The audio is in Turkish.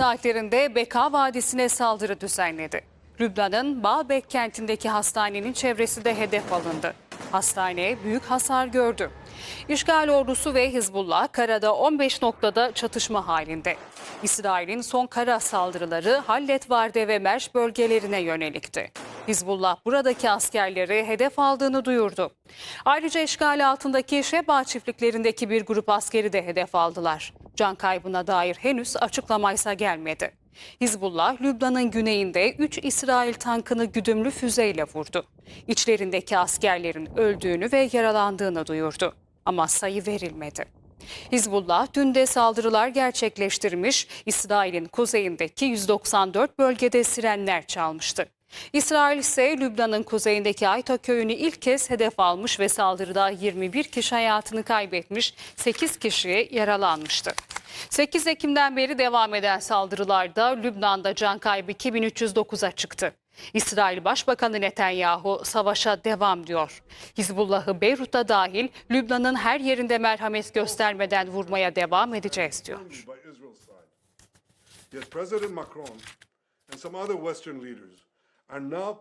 saatlerinde Beka Vadisi'ne saldırı düzenledi. Lübnan'ın Baalbek kentindeki hastanenin çevresi de hedef alındı. Hastane büyük hasar gördü. İşgal ordusu ve Hizbullah karada 15 noktada çatışma halinde. İsrail'in son kara saldırıları Hallet Varde ve Merş bölgelerine yönelikti. Hizbullah buradaki askerleri hedef aldığını duyurdu. Ayrıca işgal altındaki Şeba çiftliklerindeki bir grup askeri de hedef aldılar. Can kaybına dair henüz açıklamaysa gelmedi. Hizbullah, Lübnan'ın güneyinde 3 İsrail tankını güdümlü füzeyle vurdu. İçlerindeki askerlerin öldüğünü ve yaralandığını duyurdu. Ama sayı verilmedi. Hizbullah dün de saldırılar gerçekleştirmiş, İsrail'in kuzeyindeki 194 bölgede sirenler çalmıştı. İsrail ise Lübnan'ın kuzeyindeki Ayta köyünü ilk kez hedef almış ve saldırıda 21 kişi hayatını kaybetmiş, 8 kişi yaralanmıştı. 8 Ekim'den beri devam eden saldırılarda Lübnan'da can kaybı 2309'a çıktı. İsrail Başbakanı Netanyahu savaşa devam diyor. Hizbullah'ı Beyrut'ta dahil Lübnan'ın her yerinde merhamet göstermeden vurmaya devam edeceğiz diyor. and now